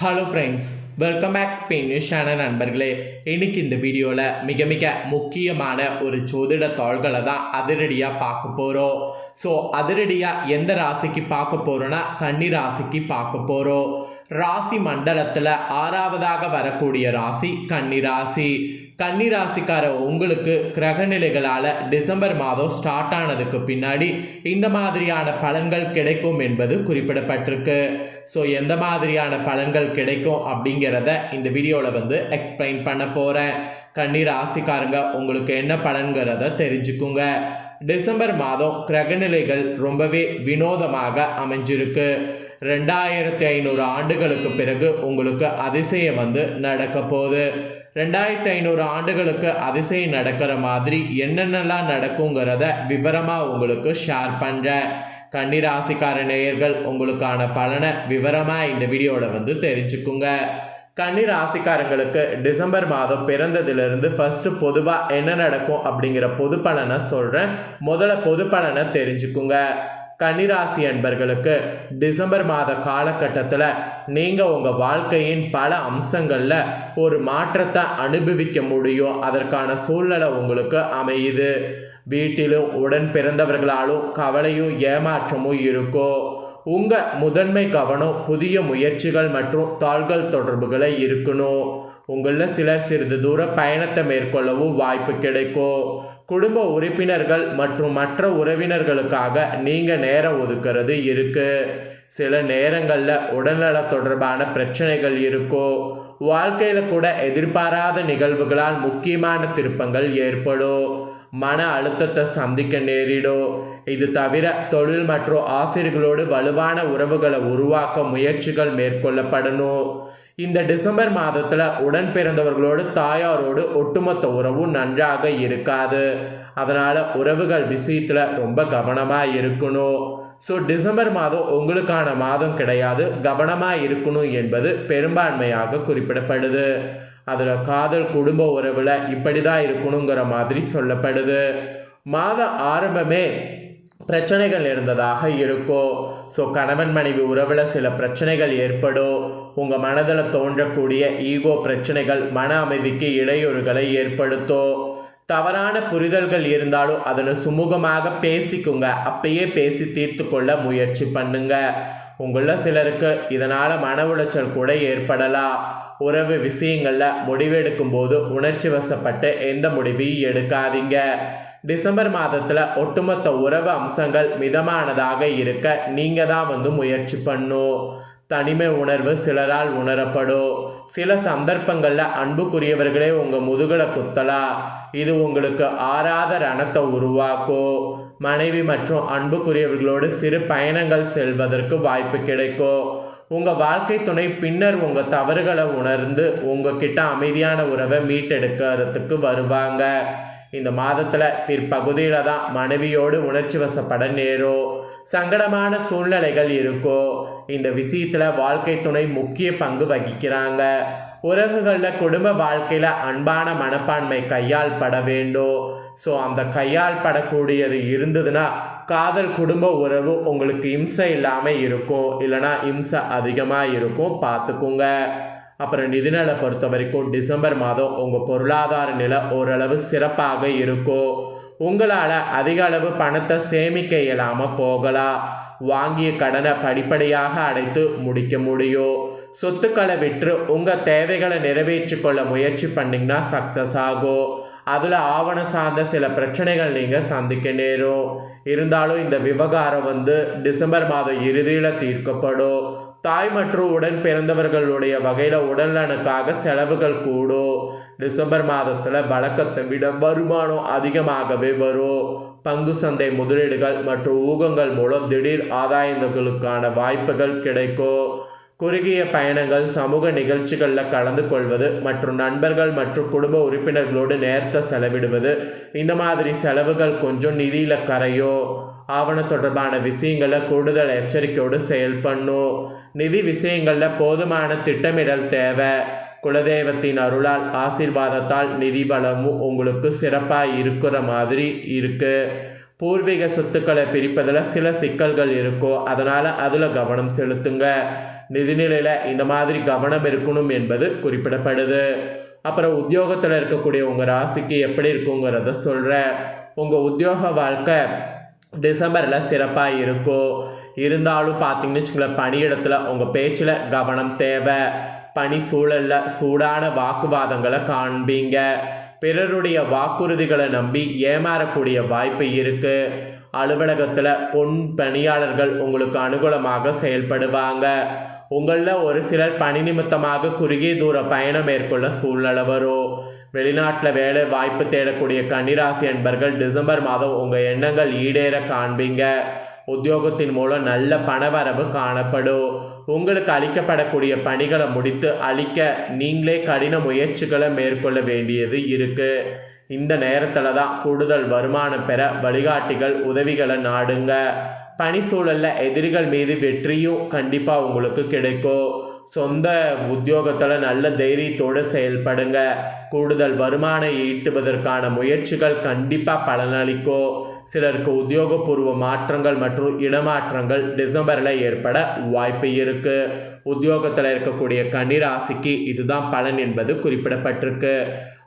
Hello friends welcome back Spain news channel நண்பர்களே. இன்னைக்கு இந்த வீடியோவில் மிக மிக முக்கியமான ஒரு ஜோதிட தாள்களை தான் அதிரடியாக பார்க்க போகிறோம் ஸோ அதிரடியாக எந்த ராசிக்கு பார்க்க போகிறோன்னா கன்னி ராசிக்கு பார்க்க போகிறோம் ராசி மண்டலத்தில் ஆறாவதாக வரக்கூடிய ராசி கன்னி ராசி. கன்னி ராசிக்கார உங்களுக்கு கிரகநிலைகளால் டிசம்பர் மாதம் ஸ்டார்ட் ஆனதுக்கு பின்னாடி இந்த மாதிரியான பலன்கள் கிடைக்கும் என்பது குறிப்பிடப்பட்டிருக்கு. ஸோ எந்த மாதிரியான பலன்கள் கிடைக்கும் அப்படிங்கிறத இந்த வீடியோவில் வந்து எக்ஸ்பிளைன் பண்ண போகிறேன் கன்னிராசிக்காரங்க உங்களுக்கு என்ன பலன்கிறத தெரிஞ்சுக்குங்க. டிசம்பர் மாதம் கிரகநிலைகள் ரொம்பவே வினோதமாக அமைஞ்சிருக்கு. ரெண்டாயிரத்தி ஐநூறு ஆண்டுகளுக்கு பிறகு உங்களுக்கு அதிசயம் வந்து நடக்க போகுது. ரெண்டாயிரத்தி ஐநூறு ஆண்டுகளுக்கு அதிசயம் நடக்கிற மாதிரி என்னென்னலாம் நடக்குங்கிறத விவரமாக உங்களுக்கு ஷேர் பண்ணுறேன் கன்னிராசிக்கார நேயர்கள் உங்களுக்கான பலனை விவரமாக இந்த வீடியோவில் வந்து தெரிஞ்சுக்குங்க. கன்னி ராசிக்காரங்களுக்கு டிசம்பர் மாதம் பிறந்ததிலிருந்து ஃபஸ்ட்டு பொதுவாக என்ன நடக்கும் அப்படிங்கிற பொது பலனை சொல்கிறேன் முதல்ல பொது பலனை தெரிஞ்சுக்குங்க. கன்னிராசி அன்பர்களுக்கு டிசம்பர் மாத காலகட்டத்தில் நீங்கள் உங்கள் வாழ்க்கையின் பல அம்சங்களில் ஒரு மாற்றத்தை அனுபவிக்க முடியும். அதற்கான சூழ்நிலை உங்களுக்கு அமையுது. வீட்டிலும் உடன் பிறந்தவர்களாலும் கவலையும் ஏமாற்றமும் இருக்கும். உங்கள் முதன்மை கவனம் புதிய முயற்சிகள் மற்றும் தாள்கள் தொடர்புகளை இருக்கணும். உங்களில் சிலர் சிறிது தூர பயணத்தை மேற்கொள்ளவும் வாய்ப்பு கிடைக்கும். குடும்ப உறுப்பினர்கள் மற்றும் மற்ற உறவினர்களுக்காக நீங்கள் நேரம் ஒதுக்கிறது இருக்குது சில நேரங்களில் உடல்நல தொடர்பான பிரச்சனைகள் இருக்கும். வாழ்க்கையில் கூட எதிர்பாராத நிகழ்வுகளால் முக்கியமான திருப்பங்கள் ஏற்படும். மன அழுத்தத்தை சந்திக்க நேரிடும். இது தவிர தொழில் மற்றும் ஆசிரியர்களோடு வலுவான உறவுகளை உருவாக்க முயற்சிகள் மேற்கொள்ளப்படணும். இந்த டிசம்பர் மாதத்தில் உடன் பிறந்தவர்களோடு தாயாரோடு ஒட்டுமொத்த உறவும் நன்றாக இருக்காது. அதனால் உறவுகள் விஷயத்தில் ரொம்ப கவனமாக இருக்கணும். ஸோ டிசம்பர் மாதம் உங்களுக்கான மாதம் கிடையாது. கவனமாக இருக்கணும் என்பது பெரும்பான்மையாக குறிப்பிடப்படுது. அதில் காதல் குடும்ப உறவில் இப்படி தான் இருக்கணுங்கிற மாதிரி சொல்லப்படுது. மாத ஆரம்பமே பிரச்சனைகள் இருந்ததாக இருக்கும். ஸோ கணவன் மனைவி உறவில் சில பிரச்சனைகள் ஏற்படும். உங்கள் மனதில் தோன்றக்கூடிய ஈகோ பிரச்சனைகள் மன அமைதிக்கு இடையூறுகளை ஏற்படுத்தும். தவறான புரிதல்கள் இருந்தாலும் அதனை சுமூகமாக பேசிக்குங்க. அப்பயே பேசி தீர்த்து கொள்ள முயற்சி பண்ணுங்க. உங்களில் சிலருக்கு இதனால் மன உளைச்சல் கூட ஏற்படலாம் உறவு விஷயங்களில் முடிவெடுக்கும் போது உணர்ச்சி வசப்பட்டு எந்த முடிவையும் எடுக்காதீங்க. டிசம்பர் மாதத்தில் ஒட்டுமொத்த உறவு அம்சங்கள் மிதமானதாக இருக்க நீங்கள் தான் வந்து முயற்சி பண்ணும். தனிமை உணர்வு சிலரால் உணரப்படும் சில சந்தர்ப்பங்களில் அன்புக்குரியவர்களே உங்கள் முதுகலை குத்தலாம் இது உங்களுக்கு ஆறாத ரணத்தை உருவாக்கும் மனைவி மற்றும் அன்புக்குரியவர்களோடு சிறு பயணங்கள் செல்வதற்கு வாய்ப்பு கிடைக்கும் உங்கள் வாழ்க்கை துணை பின்னர் உங்கள் தவறுகளை உணர்ந்து உங்ககிட்ட அமைதியான உறவை மீட்டெடுக்கிறதுக்கு வருவாங்க. இந்த மாதத்தில் பிற்பகுதியில் தான் மனைவியோடு உணர்ச்சி வசப்பட நேரும் சங்கடமான சூழ்நிலைகள் இருக்கோ. இந்த விஷயத்தில் வாழ்க்கை துணை முக்கிய பங்கு வகிக்கிறாங்க. உறவுகளில் குடும்ப வாழ்க்கையில் அன்பான மனப்பான்மை கையால் பட வேண்டும் ஸோ அந்த கையால் படக்கூடியது இருந்ததுன்னா காதல் குடும்ப உறவு உங்களுக்கு இம்சை இல்லாமல் இருக்கும். இல்லைனா இம்சை அதிகமாக இருக்கும். பார்த்துக்குங்க அப்புறம் நிதிநிலை பொறுத்த வரைக்கும் டிசம்பர் மாதம் உங்கள் பொருளாதார நிலை ஓரளவு சிறப்பாக இருக்கும் உங்களால் அதிக அளவு பணத்தை சேமிக்க இயலாமல் போகலாம் வாங்கிய கடனை படிப்படியாக அடைத்து முடிக்க முடியும் சொத்துக்களை விற்று உங்கள் தேவைகளை நிறைவேற்றி கொள்ள முயற்சி பண்ணிங்கன்னா சக்ஸஸ் ஆகும் அதில் ஆவணம் சார்ந்த சில பிரச்சனைகள் நீங்கள் சந்திக்க நேரும். இருந்தாலும் இந்த விவகாரம் வந்து டிசம்பர் மாதம் இறுதியில் தீர்க்கப்படும். தாய் மற்றும் உடன் பிறந்தவர்களுடைய வகையில் உடல்நலனுக்காக செலவுகள் கூடும். டிசம்பர் மாதத்தில் வழக்கத்தை விட வருமானம் அதிகமாகவே வரும். பங்கு சந்தை முதலீடுகள் மற்றும் ஊகங்கள் மூலம் திடீர் ஆதாயங்களுக்கான வாய்ப்புகள் கிடைக்கும். குறுகிய பயணங்கள் சமூக நிகழ்ச்சிகளில் கலந்து கொள்வது மற்றும் நண்பர்கள் மற்றும் குடும்ப உறுப்பினர்களோடு நேரத்தை செலவிடுவது. இந்த மாதிரி செலவுகள் கொஞ்சம் நிதியில் கரையோ ஆவண தொடர்பான விஷயங்களை கூடுதல் எச்சரிக்கையோடு செயல்பண்ணும் நிதி விஷயங்களில் போதுமான திட்டமிடல் தேவை. குலதெய்வத்தின் அருளால் ஆசீர்வாதத்தால் நிதி வளமும் உங்களுக்கு சிறப்பாக இருக்கிற மாதிரி இருக்குது பூர்வீக சொத்துக்களை பிரிப்பதில் சில சிக்கல்கள் இருக்கும் அதனால் அதில் கவனம் செலுத்துங்க. நிதிநிலையில் இந்த மாதிரி கவனம் இருக்கணும் என்பது குறிப்பிடப்படுது. அப்புறம் உத்தியோகத்தில் இருக்கக்கூடிய உங்கள் ராசிக்கு எப்படி இருக்குங்கிறத சொல்கிறேன் உங்கள் உத்தியோக வாழ்க்கை டிசம்பரில் சிறப்பாக இருக்கும் இருந்தாலும் பார்த்தீங்கன்னு வச்சுக்கோங்களேன் பணியிடத்தில் உங்கள் பேச்சில் கவனம் தேவை. பணி சூழலில் சூடான வாக்குவாதங்களை காண்பீங்க. பிறருடைய வாக்குறுதிகளை நம்பி ஏமாறக்கூடிய வாய்ப்பு இருக்குது அலுவலகத்தில் பொன் பணியாளர்கள் உங்களுக்கு அனுகூலமாக செயல்படுவாங்க. உங்களில் ஒரு சிலர் பணி நிமித்தமாக குறுகிய தூர பயணம் மேற்கொள்ள சூழ்நிலை வரும் வெளிநாட்டில் வேலை வாய்ப்பு தேடக்கூடிய கன்னிராசி அன்பர்கள் டிசம்பர் மாதம் உங்கள் எண்ணங்கள் ஈடேற காண்பீங்க. உத்தியோகத்தின் மூலம் நல்ல பணவரவு காணப்படும். உங்களுக்கு அளிக்கப்படக்கூடிய பணிகளை முடித்து அளிக்க நீங்களே கடின முயற்சிகளை மேற்கொள்ள வேண்டியது இருக்குது இந்த நேரத்தில் தான் கூடுதல் வருமானம் பெற வழிகாட்டிகள் உதவிகளை நாடுங்க. பணி சூழலில் எதிரிகள் மீது வெற்றியும் கண்டிப்பாக உங்களுக்கு கிடைக்கும். சொந்த உத்தியோகத்தில் நல்ல தைரியத்தோடு செயல்படுங்க. கூடுதல் வருமானம் ஈட்டுவதற்கான முயற்சிகள் கண்டிப்பாக பலனளிக்கும். சிலருக்கு உத்தியோகபூர்வ மாற்றங்கள் மற்றும் இடமாற்றங்கள் டிசம்பரில் ஏற்பட வாய்ப்பு இருக்குது உத்தியோகத்தில் இருக்கக்கூடிய கன்னிராசிக்கு இதுதான் பலன் என்பது குறிப்பிடப்பட்டிருக்கு.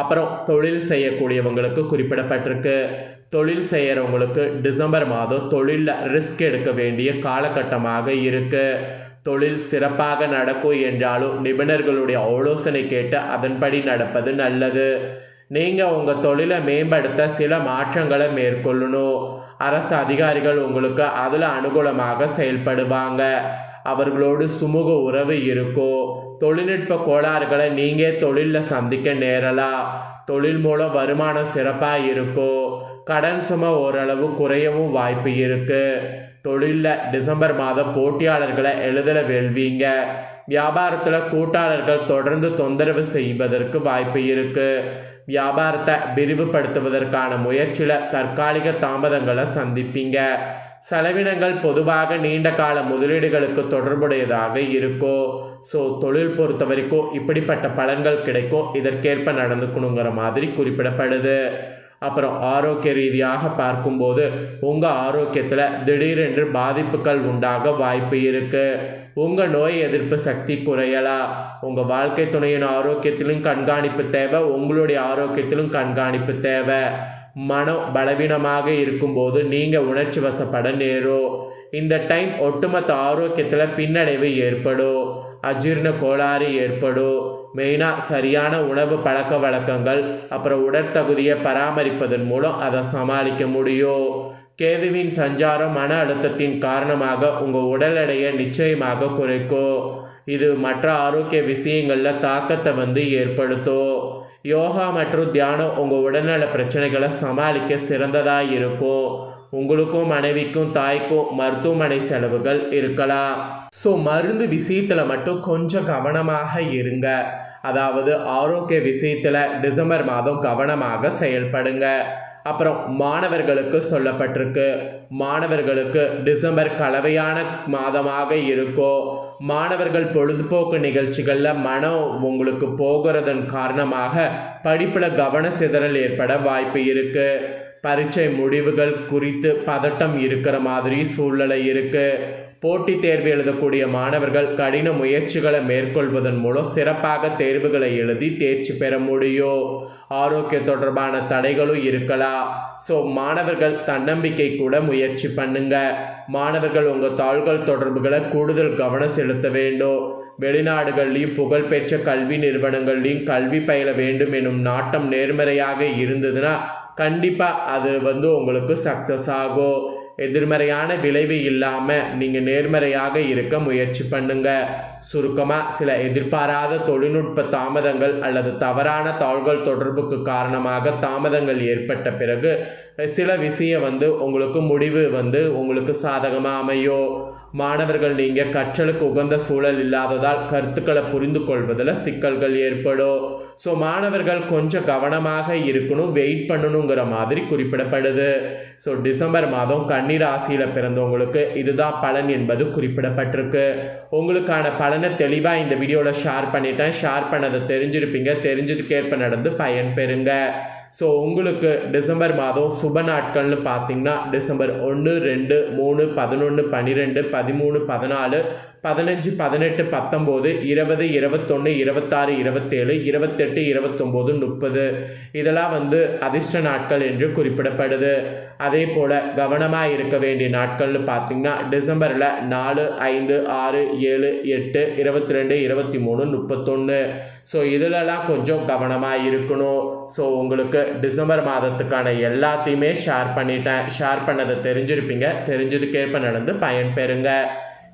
அப்புறம் தொழில் செய்யக்கூடியவங்களுக்கு குறிப்பிடப்பட்டிருக்கு. தொழில் செய்கிறவங்களுக்கு டிசம்பர் மாதம் தொழிலில் ரிஸ்க் எடுக்க வேண்டிய காலகட்டமாக இருக்குது தொழில் சிறப்பாக நடக்கும் என்றாலும் நிபுணர்களுடைய ஆலோசனை கேட்டு அதன்படி நடப்பது நல்லது. நீங்கள் உங்கள் தொழிலை மேம்படுத்த சில மாற்றங்களை மேற்கொள்ளணும். அரசு அதிகாரிகள் உங்களுக்கு அதில் அனுகூலமாக செயல்படுவாங்க. அவர்களோடு சுமூக உறவு இருக்கும். தொழில்நுட்ப கோளாறுகளை நீங்கள் தொழிலில் சந்திக்க நேரலாம். தொழில் மூலம் வருமானம் சிறப்பாக இருக்கும் கடன் சுமை ஓரளவு குறையவும் வாய்ப்பு இருக்குது தொழிலில் டிசம்பர் மாதம் போட்டியாளர்களை எழுதல வெல்வீங்க. வியாபாரத்தில் கூட்டாளர்கள் தொடர்ந்து தொந்தரவு செய்வதற்கு வாய்ப்பு இருக்குது வியாபாரத்தை விரிவுபடுத்துவதற்கான முயற்சியில் தற்காலிக தாமதங்களை சந்திப்பீங்க. செலவினங்கள் பொதுவாக நீண்ட கால முதலீடுகளுக்கு தொடர்புடையதாக இருக்கோ ஸோ தொழில் பொறுத்த வரைக்கும் இப்படிப்பட்ட பலன்கள் கிடைக்கும் இதற்கேற்ப நடந்துக்கணுங்கிற மாதிரி குறிப்பிடப்படுது. அப்புறம் ஆரோக்கிய ரீதியாக பார்க்கும்போது உங்கள் ஆரோக்கியத்தில் திடீரென்று பாதிப்புகள் உண்டாக வாய்ப்பு இருக்குது உங்கள் நோய் எதிர்ப்பு சக்தி குறையலாம் உங்கள் வாழ்க்கை துணையின் ஆரோக்கியத்திலும் கண்காணிப்பு தேவை உங்களுடைய ஆரோக்கியத்திலும் கண்காணிப்பு தேவை. மனம் பலவீனமாக இருக்கும்போது நீங்கள் உணர்ச்சி வசப்பட நேரும் இந்த டைம் ஒட்டுமொத்த ஆரோக்கியத்தில் பின்னடைவு ஏற்படும் அஜீர்ண கோளாறு ஏற்படும் மெயினாக சரியான உணவு பழக்க வழக்கங்கள் அப்புறம் உடற்தகுதியை பராமரிப்பதன் மூலம் அதை சமாளிக்க முடியும் கேதுவின் சஞ்சாரம் மன அழுத்தத்தின் காரணமாக உங்கள் உடல் எடையை நிச்சயமாக குறைக்கும் இது மற்ற ஆரோக்கிய விஷயங்களில் தாக்கத்தை வந்து ஏற்படுத்தும் யோகா மற்றும் தியானம் உங்கள் உடல்நல பிரச்சனைகளை சமாளிக்க சிறந்ததாக இருக்கும் உங்களுக்கும் மனைவிக்கும் தாய்க்கும் மருத்துவமனை செலவுகள் இருக்கலாம். ஸோ மருந்து விஷயத்தில் மட்டும் கொஞ்சம் கவனமாக இருங்க. அதாவது ஆரோக்கிய விஷயத்தில் டிசம்பர் மாதம் கவனமாக செயல்படுங்க. அப்புறம் மாணவர்களுக்கு சொல்லப்பட்டிருக்கு. மாணவர்களுக்கு டிசம்பர் கலவையான மாதமாக இருக்கும் மாணவர்கள் பொழுதுபோக்கு நிகழ்ச்சிகளில் மனம் உங்களுக்கு போகிறதன் காரணமாக படிப்பில் கவன சிதறல் ஏற்பட வாய்ப்பு இருக்குது பரீட்சை முடிவுகள் குறித்து பதட்டம் இருக்கிற மாதிரி சூழ்நிலை இருக்குது போட்டித் தேர்வு எழுதக்கூடிய மாணவர்கள் கடின முயற்சிகளை மேற்கொள்வதன் மூலம் சிறப்பாக தேர்வுகளை எழுதி தேர்ச்சி பெற முடியும். ஆரோக்கிய தொடர்பான தடைகளும் இருக்கலாம். ஸோ மாணவர்கள் தன்னம்பிக்கை கூட முயற்சி பண்ணுங்க. மாணவர்கள் உங்கள் தாள்கள் தொடர்புகளை கூடுதல் கவனம் செலுத்த வேண்டும். வெளிநாடுகள்லையும் புகழ்பெற்ற கல்வி நிறுவனங்கள்லையும் கல்வி பயில வேண்டும் எனும் நாட்டம் நேர்மறையாக இருந்ததுன்னா கண்டிப்பாக அது வந்து உங்களுக்கு சக்ஸஸ் ஆகும். எதிர்மறையான விளைவு இல்லாமல் நீங்கள் நேர்மறையாக இருக்க முயற்சி பண்ணுங்க. சுருக்கமாக சில எதிர்பாராத தொழில்நுட்ப தாமதங்கள் அல்லது தவறான தாள்கள் தொடர்புக்கு காரணமாக தாமதங்கள் ஏற்பட்ட பிறகு சில விஷயம் வந்து உங்களுக்கு முடிவு வந்து உங்களுக்கு சாதகமாக அமையும். மாணவர்கள் நீங்கள் கற்றலுக்கு உகந்த சூழல் இல்லாததால் கருத்துக்களை புரிந்து கொள்வதில் சிக்கல்கள் ஏற்படும். ஸோ மாணவர்கள் கொஞ்சம் கவனமாக இருக்கணும் வெயிட் பண்ணணுங்கிற மாதிரி குறிப்பிடப்படுது. ஸோ டிசம்பர் மாதம் கன்னி ராசியில் பிறந்தவங்களுக்கு இதுதான் பலன் என்பது குறிப்பிடப்பட்டிருக்கு. உங்களுக்கான பலனை தெளிவாக இந்த வீடியோவில் ஷேர் பண்ணிட்டேன். ஷேர் பண்ணதை தெரிஞ்சிருப்பீங்க. தெரிஞ்சதுக்கேற்ப நடந்து பயன் பெறுங்க. ஸோ உங்களுக்கு டிசம்பர் மாதம் சுப நாட்கள்னு பார்த்தீங்கன்னா டிசம்பர் ஒன்று ரெண்டு மூணு பதினொன்று பன்னிரெண்டு பதிமூணு பதினாலு பதினஞ்சு பதினெட்டு பத்தொம்போது இருபது இருபத்தொன்று இருபத்தாறு இருபத்தேழு இருபத்தெட்டு இருபத்தொம்போது முப்பது. இதெல்லாம் வந்து அதிர்ஷ்ட நாட்கள் என்று குறிப்பிடப்படுது. அதே போல் கவனமாக இருக்க வேண்டிய நாட்கள்னு பார்த்திங்கன்னா டிசம்பரில் நாலு ஐந்து ஆறு ஏழு எட்டு இருபத்தி ரெண்டு இருபத்தி மூணு முப்பத்தொன்று ஸோ இதிலலாம் கொஞ்சம் கவனமாக இருக்கணும். ஸோ உங்களுக்கு டிசம்பர் மாதத்துக்கான எல்லாத்தையுமே ஷேர் பண்ணிட்டேன். ஷேர் பண்ணதை தெரிஞ்சிருப்பீங்க. தெரிஞ்சதுக்கேற்ப நடந்து பயன்பெறுங்க.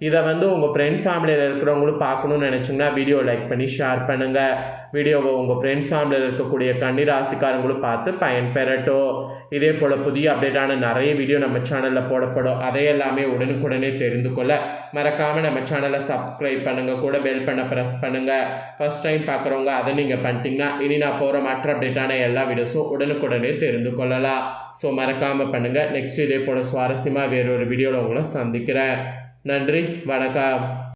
இதை வந்து உங்கள் ஃப்ரெண்ட்ஸ் ஃபேமிலியில் இருக்கிறவங்களும் பார்க்கணுன்னு நினச்சிங்கன்னா வீடியோ லைக் பண்ணி ஷேர் பண்ணுங்கள் வீடியோவை உங்கள் ஃப்ரெண்ட்ஸ் ஃபேமிலியில் இருக்கக்கூடிய கண்ணீர் ராசிக்காரங்களும் பார்த்து பயன் பெறட்டும் இதே போல் புதிய அப்டேட்டான நிறைய வீடியோ நம்ம சேனலில் போடப்படும். அதையெல்லாமே உடனுக்குடனே தெரிந்து கொள்ள மறக்காமல் நம்ம சேனலை சப்ஸ்கிரைப் பண்ணுங்கள் கூட பெல் பண்ண ப்ரெஸ் பண்ணுங்கள் ஃபஸ்ட் டைம் பார்க்குறவங்க அதை நீங்கள் பண்ணிட்டீங்கன்னா இனி நான் போகிற மற்ற அப்டேட்டான எல்லா வீடியோஸும் உடனுக்குடனே தெரிந்து கொள்ளலாம். ஸோ மறக்காமல் பண்ணுங்கள் நெக்ஸ்ட் இதே போல் சுவாரஸ்யமாக வேறொரு வீடியோவில் உங்களை சந்திக்கிறேன். நன்றி வணக்கம்.